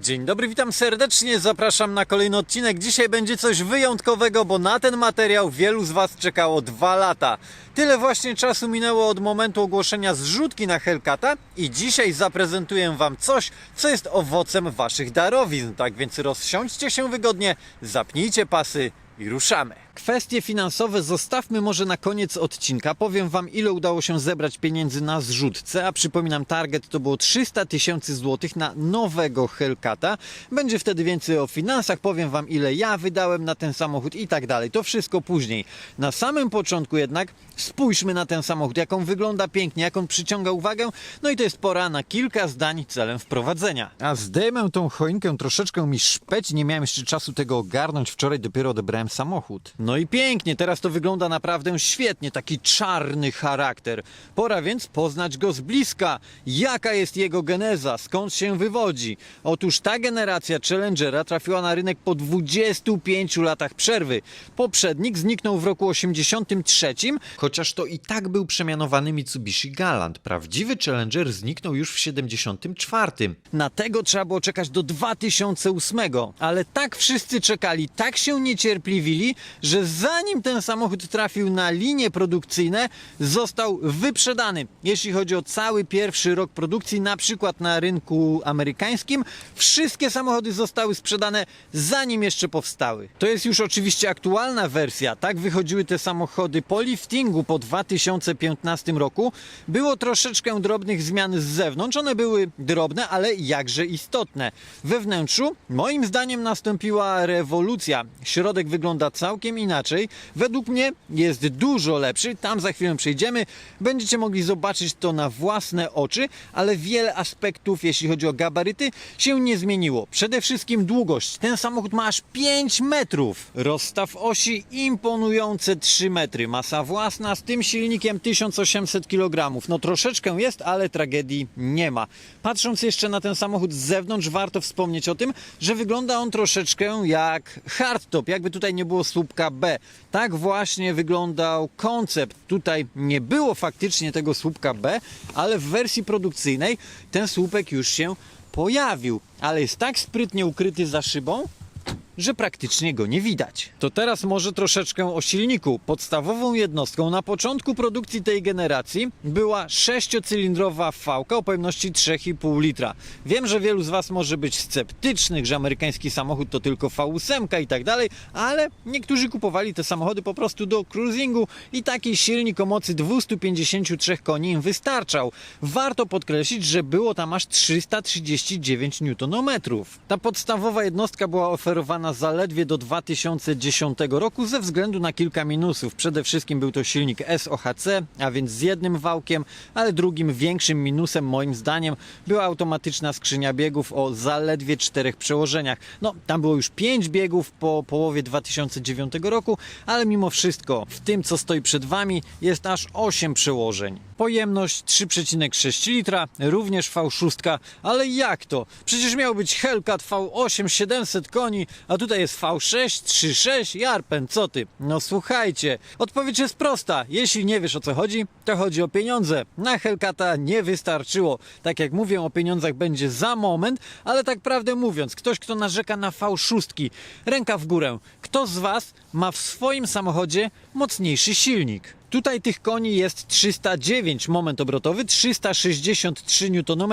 Dzień dobry, witam serdecznie, zapraszam na kolejny odcinek. Dzisiaj będzie coś wyjątkowego, bo na ten materiał wielu z Was czekało dwa lata. Tyle właśnie czasu minęło od momentu ogłoszenia zrzutki na Hellcata i dzisiaj zaprezentuję Wam coś, co jest owocem Waszych darowizn. Tak więc rozsiądźcie się wygodnie, zapnijcie pasy i ruszamy. Kwestie finansowe zostawmy może na koniec odcinka. Powiem Wam, ile udało się zebrać pieniędzy na zrzutce, a przypominam, target to było 300 tysięcy złotych na nowego Hellcata. Będzie wtedy więcej o finansach, powiem Wam, ile ja wydałem na ten samochód i tak dalej. To wszystko później. Na samym początku jednak spójrzmy na ten samochód, jak on wygląda pięknie, jak on przyciąga uwagę. No i to jest pora na kilka zdań celem wprowadzenia. A zdejmę tą choinkę, troszeczkę mi szpeć, nie miałem jeszcze czasu tego ogarnąć. Wczoraj dopiero odebrałem samochód. No i pięknie, teraz to wygląda naprawdę świetnie, taki czarny charakter. Pora więc poznać go z bliska. Jaka jest jego geneza, skąd się wywodzi? Otóż ta generacja Challengera trafiła na rynek po 25 latach przerwy. Poprzednik zniknął w roku 83, chociaż to i tak był przemianowany Mitsubishi Galant. Prawdziwy Challenger zniknął już w 74. Na tego trzeba było czekać do 2008, ale tak wszyscy czekali, tak się niecierpliwili, że zanim ten samochód trafił na linie produkcyjne, został wyprzedany. Jeśli chodzi o cały pierwszy rok produkcji, na przykład na rynku amerykańskim, wszystkie samochody zostały sprzedane zanim jeszcze powstały. To jest już oczywiście aktualna wersja. Tak wychodziły te samochody po liftingu po 2015 roku. Było troszeczkę drobnych zmian z zewnątrz. One były drobne, ale jakże istotne. We wnętrzu, moim zdaniem, nastąpiła rewolucja. Środek wygląda całkiem inaczej. Według mnie jest dużo lepszy. Tam za chwilę przejdziemy. Będziecie mogli zobaczyć to na własne oczy, ale wiele aspektów, jeśli chodzi o gabaryty, się nie zmieniło. Przede wszystkim długość. Ten samochód ma aż 5 metrów. Rozstaw osi imponujące 3 metry. Masa własna z tym silnikiem 1800 kg. No troszeczkę jest, ale tragedii nie ma. Patrząc jeszcze na ten samochód z zewnątrz, warto wspomnieć o tym, że wygląda on troszeczkę jak hardtop, jakby tutaj nie było słupka B. Tak właśnie wyglądał koncept. Tutaj nie było faktycznie tego słupka B, ale w wersji produkcyjnej ten słupek już się pojawił, ale jest tak sprytnie ukryty za szybą, że praktycznie go nie widać. To teraz może troszeczkę o silniku. Podstawową jednostką na początku produkcji tej generacji była sześciocylindrowa V o pojemności 3,5 litra. Wiem, że wielu z Was może być sceptycznych, że amerykański samochód to tylko V8 i tak dalej, ale niektórzy kupowali te samochody po prostu do cruisingu i taki silnik o mocy 253 koni im wystarczał. Warto podkreślić, że było tam aż 339 Nm. Ta podstawowa jednostka była oferowana zaledwie do 2010 roku ze względu na kilka minusów. Przede wszystkim był to silnik SOHC, a więc z jednym wałkiem, ale drugim większym minusem moim zdaniem była automatyczna skrzynia biegów o zaledwie czterech przełożeniach. No, tam było już 5 biegów po połowie 2009 roku, ale mimo wszystko w tym co stoi przed Wami jest aż 8 przełożeń. Pojemność 3,6 litra, również V6, ale jak to? Przecież miał być Hellcat V8 700 koni, a tutaj jest V6 3.6 Jarpen, co ty? No słuchajcie, odpowiedź jest prosta. Jeśli nie wiesz o co chodzi, to chodzi o pieniądze. Na Hellcata nie wystarczyło. Tak jak mówię, o pieniądzach będzie za moment, ale tak prawdę mówiąc, ktoś kto narzeka na V6, ręka w górę. Kto z Was ma w swoim samochodzie mocniejszy silnik? Tutaj tych koni jest 309 moment obrotowy, 363 Nm.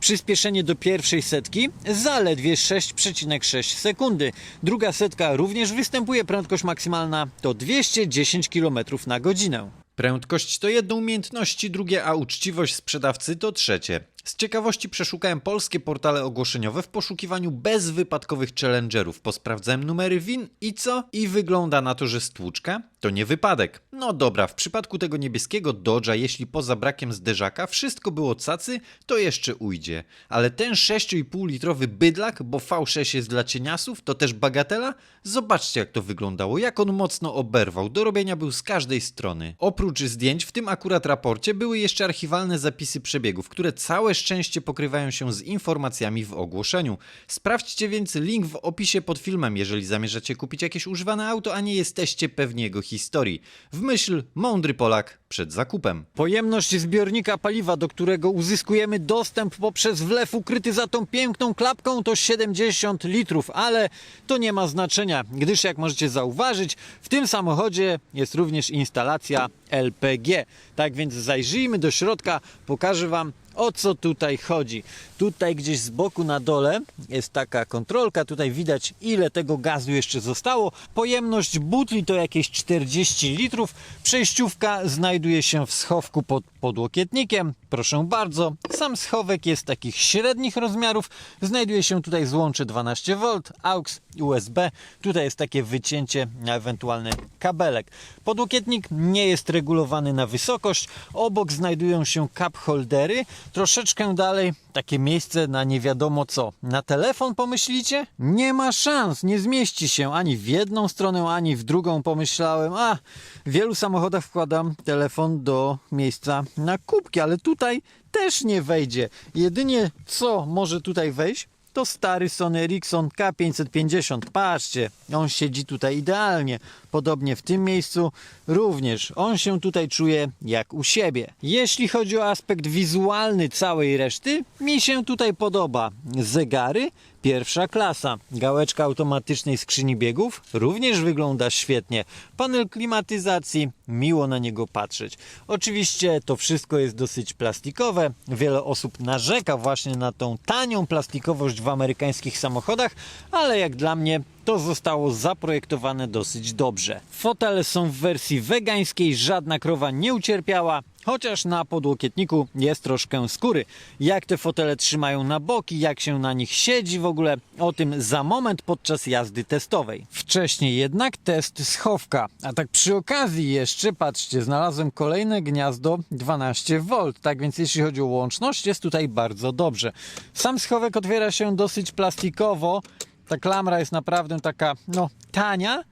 Przyspieszenie do pierwszej setki zaledwie 6,6 sekundy. Druga setka również występuje, prędkość maksymalna to 210 km na godzinę. Prędkość to jedno umiejętności, drugie, a uczciwość sprzedawcy to trzecie. Z ciekawości przeszukałem polskie portale ogłoszeniowe w poszukiwaniu bezwypadkowych challengerów. Posprawdzałem numery win i co? I wygląda na to, że stłuczka to nie wypadek. No dobra, w przypadku tego niebieskiego Dodge'a, jeśli poza brakiem zderzaka wszystko było cacy, to jeszcze ujdzie. Ale ten 6,5 litrowy bydlak, bo V6 jest dla cieniasów, to też bagatela? Zobaczcie jak to wyglądało, jak on mocno oberwał. Do robienia był z każdej strony. Oprócz zdjęć w tym akurat raporcie były jeszcze archiwalne zapisy przebiegów, które całe szczęście pokrywają się z informacjami w ogłoszeniu. Sprawdźcie więc link w opisie pod filmem, jeżeli zamierzacie kupić jakieś używane auto, a nie jesteście pewni jego historii. W myśl mądry Polak przed zakupem. Pojemność zbiornika paliwa, do którego uzyskujemy dostęp poprzez wlew ukryty za tą piękną klapką to 70 litrów, ale to nie ma znaczenia, gdyż jak możecie zauważyć, w tym samochodzie jest również instalacja LPG. Tak więc zajrzyjmy do środka, pokażę Wam o co tutaj chodzi. Tutaj gdzieś z boku na dole jest taka kontrolka, tutaj widać ile tego gazu jeszcze zostało. Pojemność butli to jakieś 40 litrów. Przejściówka znajduje się w schowku pod podłokietnikiem. Proszę bardzo, sam schowek jest takich średnich rozmiarów. Znajduje się tutaj złącze 12V, AUX, USB. Tutaj jest takie wycięcie na ewentualny kabelek. Podłokietnik nie jest regulowany na wysokość. Obok znajdują się cup holdery. Troszeczkę dalej takie miejsce na nie wiadomo co. Na telefon pomyślicie? Nie ma szans, nie zmieści się ani w jedną stronę, ani w drugą. Pomyślałem, a w wielu samochodach wkładam telefon do miejsca na kubki, ale tutaj też nie wejdzie. Jedynie co może tutaj wejść, to stary Sony Ericsson K550. Patrzcie, on siedzi tutaj idealnie. Podobnie w tym miejscu również. On się tutaj czuje jak u siebie. Jeśli chodzi o aspekt wizualny całej reszty, mi się tutaj podoba. Zegary, pierwsza klasa. Gałeczka automatycznej skrzyni biegów również wygląda świetnie. Panel klimatyzacji, miło na niego patrzeć. Oczywiście to wszystko jest dosyć plastikowe. Wiele osób narzeka właśnie na tą tanią plastikowość w amerykańskich samochodach, ale jak dla mnie to zostało zaprojektowane dosyć dobrze. Fotele są w wersji wegańskiej, żadna krowa nie ucierpiała, chociaż na podłokietniku jest troszkę skóry. Jak te fotele trzymają na boki, jak się na nich siedzi w ogóle, o tym za moment podczas jazdy testowej. Wcześniej jednak test schowka. A tak przy okazji jeszcze, patrzcie, znalazłem kolejne gniazdo 12V, tak więc jeśli chodzi o łączność, jest tutaj bardzo dobrze. Sam schowek otwiera się dosyć plastikowo, ta klamra jest naprawdę taka, no, tania,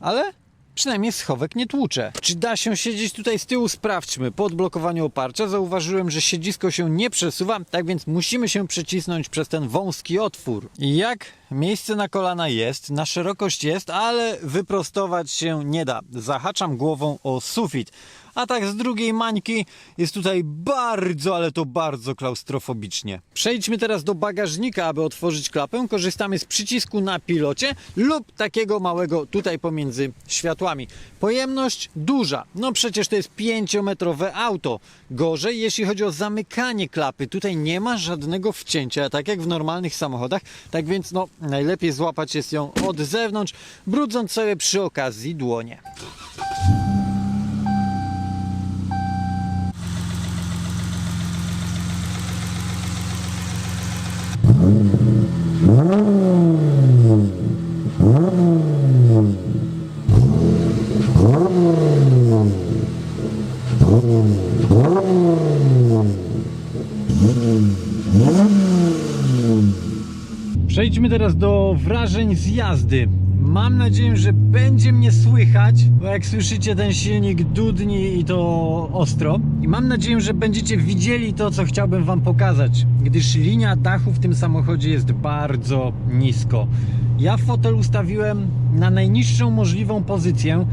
ale przynajmniej schowek nie tłucze. Czy da się siedzieć tutaj z tyłu? Sprawdźmy. Po odblokowaniu oparcia zauważyłem, że siedzisko się nie przesuwa, tak więc musimy się przecisnąć przez ten wąski otwór. Jak miejsce na kolana jest, na szerokość jest, ale wyprostować się nie da. Zahaczam głową o sufit. A tak z drugiej mańki jest tutaj bardzo, ale to bardzo klaustrofobicznie. Przejdźmy teraz do bagażnika, aby otworzyć klapę. Korzystamy z przycisku na pilocie lub takiego małego tutaj pomiędzy światłami. Pojemność duża. No przecież to jest 5-metrowe auto. Gorzej, jeśli chodzi o zamykanie klapy. Tutaj nie ma żadnego wcięcia, tak jak w normalnych samochodach. Tak więc no, najlepiej złapać jest ją od zewnątrz, brudząc sobie przy okazji dłonie. Przejdźmy teraz do wrażeń z jazdy. Mam nadzieję, że będzie mnie słychać, bo jak słyszycie ten silnik dudni i to ostro. I mam nadzieję, że będziecie widzieli to, co chciałbym Wam pokazać, gdyż linia dachu w tym samochodzie jest bardzo nisko. Ja fotel ustawiłem na najniższą możliwą pozycję.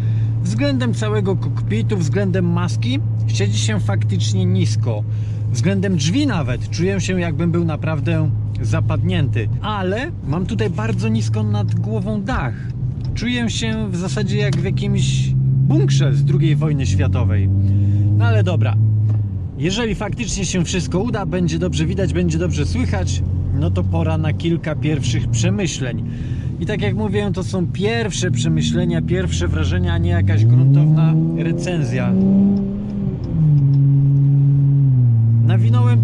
Względem całego kokpitu, względem maski siedzi się faktycznie nisko. Względem drzwi nawet czuję się jakbym był naprawdę zapadnięty, ale mam tutaj bardzo nisko nad głową dach. Czuję się w zasadzie jak w jakimś bunkrze z II wojny światowej. No ale dobra, jeżeli faktycznie się wszystko uda, będzie dobrze widać, będzie dobrze słychać, no to pora na kilka pierwszych przemyśleń. I tak jak mówię, to są pierwsze przemyślenia, pierwsze wrażenia, a nie jakaś gruntowna recenzja.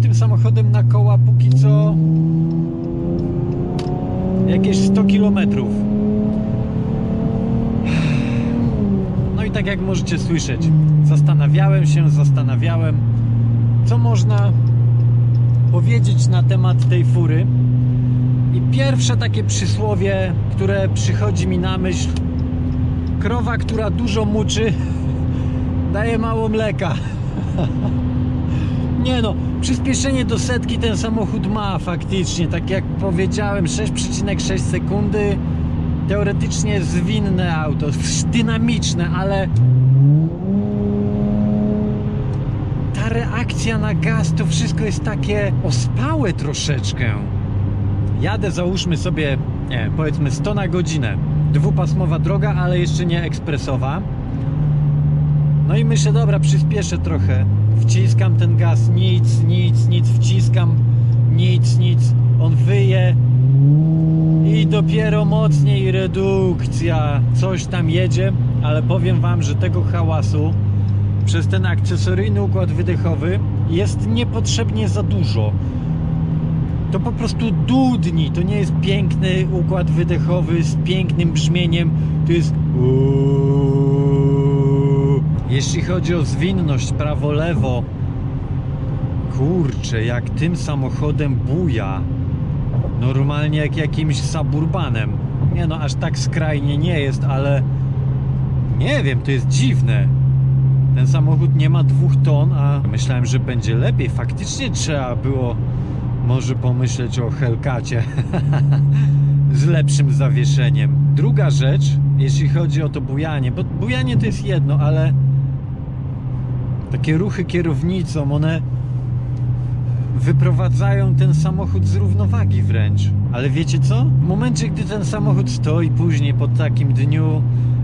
Tym samochodem na koła póki co jakieś 100 km. No i tak jak możecie słyszeć, zastanawiałem się, zastanawiałem, co można powiedzieć na temat tej fury. I pierwsze takie przysłowie, które przychodzi mi na myśl, krowa, która dużo muczy, daje mało mleka. Nie no, przyspieszenie do setki ten samochód ma faktycznie, tak jak powiedziałem, 6,6 sekundy. Teoretycznie zwinne auto, dynamiczne, ale reakcja na gaz, to wszystko jest takie ospałe troszeczkę. Jadę, załóżmy sobie, nie, powiedzmy 100 na godzinę. Dwupasmowa droga, ale jeszcze nie ekspresowa. No i myślę, dobra, przyspieszę trochę. Wciskam ten gaz, nic, nic, nic, wciskam, nic, nic. On wyje i dopiero mocniej redukcja. Coś tam jedzie, ale powiem Wam, że tego hałasu przez ten akcesoryjny układ wydechowy jest niepotrzebnie za dużo. To po prostu dudni, to nie jest piękny układ wydechowy z pięknym brzmieniem, to jest. Jeśli chodzi o zwinność prawo-lewo, kurczę, jak tym samochodem buja, normalnie jak jakimś suburbanem. Nie no, aż tak skrajnie nie jest, ale nie wiem, to jest dziwne. Ten samochód nie ma dwóch ton, a myślałem, że będzie lepiej. Faktycznie trzeba było może pomyśleć o Hellcacie z lepszym zawieszeniem. Druga rzecz, jeśli chodzi o to bujanie, bo bujanie to jest jedno, ale takie ruchy kierownicą, one wyprowadzają ten samochód z równowagi wręcz. Ale wiecie co? W momencie, gdy ten samochód stoi później po takim dniu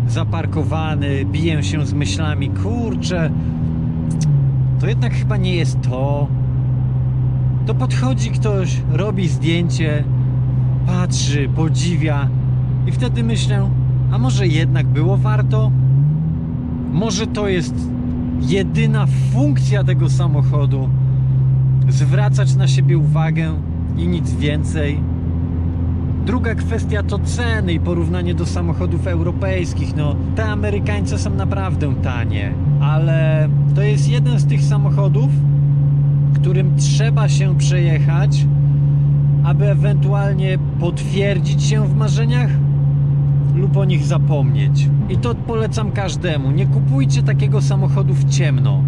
zaparkowany, biję się z myślami, kurczę, to jednak chyba nie jest to. To podchodzi ktoś, robi zdjęcie, patrzy, podziwia i wtedy myślę, a może jednak było warto? Może to jest jedyna funkcja tego samochodu? zwracać na siebie uwagę i nic więcej. Druga kwestia to ceny i porównanie do samochodów europejskich. No, te amerykańce są naprawdę tanie, ale to jest jeden z tych samochodów, którym trzeba się przejechać, aby ewentualnie potwierdzić się w marzeniach lub o nich zapomnieć. I to polecam każdemu. Nie kupujcie takiego samochodu w ciemno.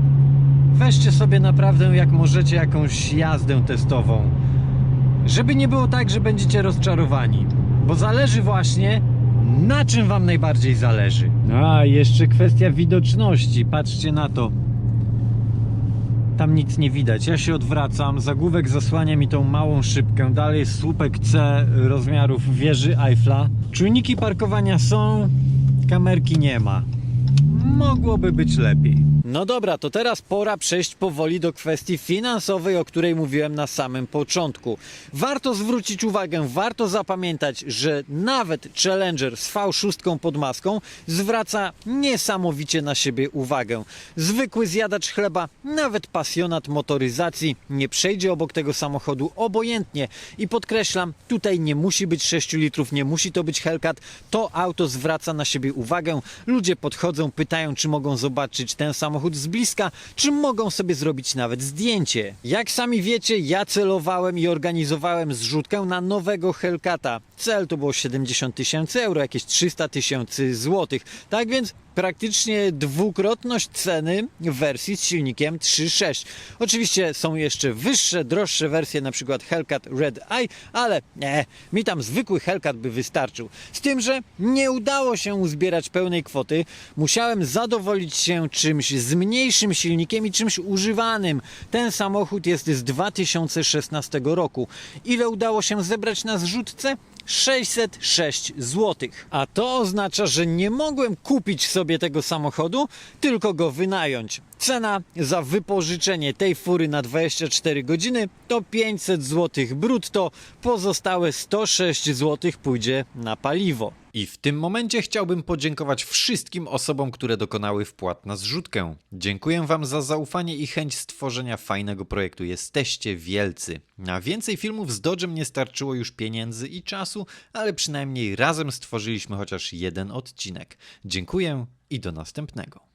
Weźcie sobie naprawdę jak możecie jakąś jazdę testową. Żeby nie było tak, że będziecie rozczarowani. Bo zależy właśnie na czym wam najbardziej zależy. A, jeszcze kwestia widoczności. Patrzcie na to. Tam nic nie widać. Ja się odwracam, zagłówek zasłania mi tą małą szybkę. Dalej słupek C rozmiarów wieży Eiffla. Czujniki parkowania są, kamerki nie ma. Mogłoby być lepiej. No dobra, to teraz pora przejść powoli do kwestii finansowej, o której mówiłem na samym początku. Warto zwrócić uwagę, warto zapamiętać, że nawet Challenger z V6 pod maską zwraca niesamowicie na siebie uwagę. Zwykły zjadacz chleba, nawet pasjonat motoryzacji nie przejdzie obok tego samochodu obojętnie. I podkreślam, tutaj nie musi być 6 litrów, nie musi to być Hellcat. To auto zwraca na siebie uwagę. Ludzie podchodzą, pytają, czy mogą zobaczyć ten samochód z bliska, czy mogą sobie zrobić nawet zdjęcie. Jak sami wiecie, ja celowałem i organizowałem zrzutkę na nowego Hellcata. Cel to było 70 tysięcy euro, jakieś 300 tysięcy złotych. Tak więc praktycznie dwukrotność ceny w wersji z silnikiem 3.6. Oczywiście są jeszcze wyższe, droższe wersje, na przykład Hellcat Red Eye, ale nie, mi tam zwykły Hellcat by wystarczył. Z tym, że nie udało się uzbierać pełnej kwoty, musiałem zadowolić się czymś z mniejszym silnikiem i czymś używanym. Ten samochód jest z 2016 roku. Ile udało się zebrać na zrzutce? 606 zł. A to oznacza, że nie mogłem kupić sobie tego samochodu, tylko go wynająć. Cena za wypożyczenie tej fury na 24 godziny to 500 zł brutto, pozostałe 106 zł pójdzie na paliwo. I w tym momencie chciałbym podziękować wszystkim osobom, które dokonały wpłat na zrzutkę. Dziękuję Wam za zaufanie i chęć stworzenia fajnego projektu. Jesteście wielcy. Na więcej filmów z Dodge'em nie starczyło już pieniędzy i czasu, ale przynajmniej razem stworzyliśmy chociaż jeden odcinek. Dziękuję i do następnego.